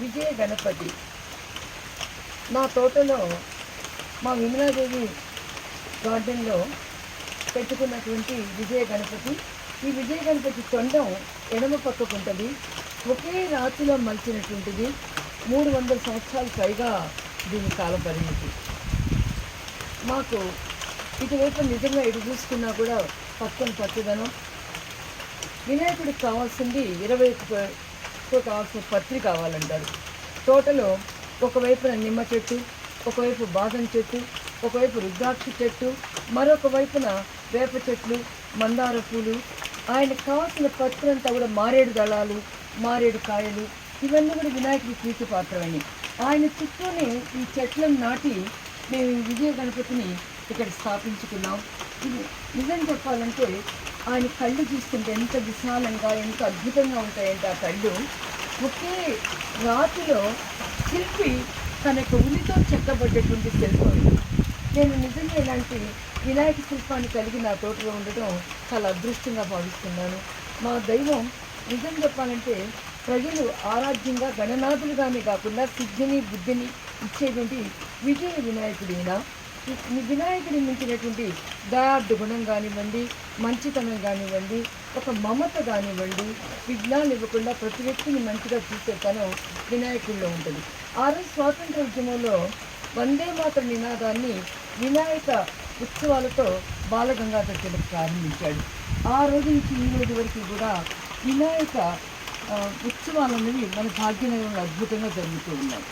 విజయ గణపతి. మా తోటలో మా విమలాదేవి గార్డెన్లో పెట్టుకున్నటువంటి విజయ గణపతి. ఈ విజయ గణపతి తొండం ఎడమ పక్కకు ఉంటుంది ఒకే రాతిలో మలిచినటువంటిది. మూడు వందల సంవత్సరాలు పైగా దీని కాల పరిమితి. మాకు ఇటువైపు నిజంగా ఇటు చూసుకున్నా కూడా పక్కన పచ్చదనం. వినాయకుడికి కావాల్సింది ఇరవై ఎక్కువ కావాల్సిన పత్రి కావాలంటారు. తోటలో ఒకవైపున నిమ్మ చెట్టు ఒకవైపు బాదం చెట్టు ఒకవైపు రుద్రాక్ష చెట్టు మరొక వైపున వేప చెట్లు మందార పూలు. ఆయనకు కావాల్సిన పత్రంతా కూడా మారేడు దళాలు మారేడు కాయలు ఇవన్నీ కూడా వినాయకుడి ప్రీతి పాత్రమని ఆయన చుట్టూనే ఈ చెట్లను నాటి మేము ఈ విజయ గణపతిని ఇక్కడ స్థాపించుకున్నాం. ఇది నిజం చెప్పాలంటే ఆయన కళ్ళు చూస్తుంటే ఎంత విశాలంగా ఎంత అద్భుతంగా ఉంటాయంటే ఆ కళ్ళు. ఒకే రాతిలో శిల్పి తన యొక్క ఉనితో చెక్కబడ్డటువంటి శిల్పం నేను నిజంగా ఇలాంటి వినాయక శిల్పాన్ని కలిగి నా తోటలో ఉండటం చాలా అదృష్టంగా భావిస్తున్నాను. మా దైవం నిజం చెప్పాలంటే ప్రజలు ఆరాధ్యంగా గణనాథులుగానే కాకుండా సిద్ధిని బుద్ధిని ఇచ్చేటువంటి విజయ వినాయకుడైనా వినాయకుడి మించినటువంటి దయాబ్ద గుణం కానివ్వండి మంచితనం కానివ్వండి ఒక మమత కానివ్వండి విఘ్నాలు ఇవ్వకుండా ప్రతి వ్యక్తిని మంచిగా చూసే తనం వినాయకుడిలో ఉంటుంది. ఆ రోజు స్వాతంత్ర ఉద్యమంలో వందే మాత్ర నినాదాన్ని వినాయక ఉత్సవాలతో బాలగంగాధర్ తిలక్ ప్రారంభించాడు. ఆ రోజు నుంచి ఈ రోజు వరకు కూడా వినాయక ఉత్సవాలు అనేవి మన భాగ్యనగరంలో అద్భుతంగా జరుగుతూ ఉన్నాయి.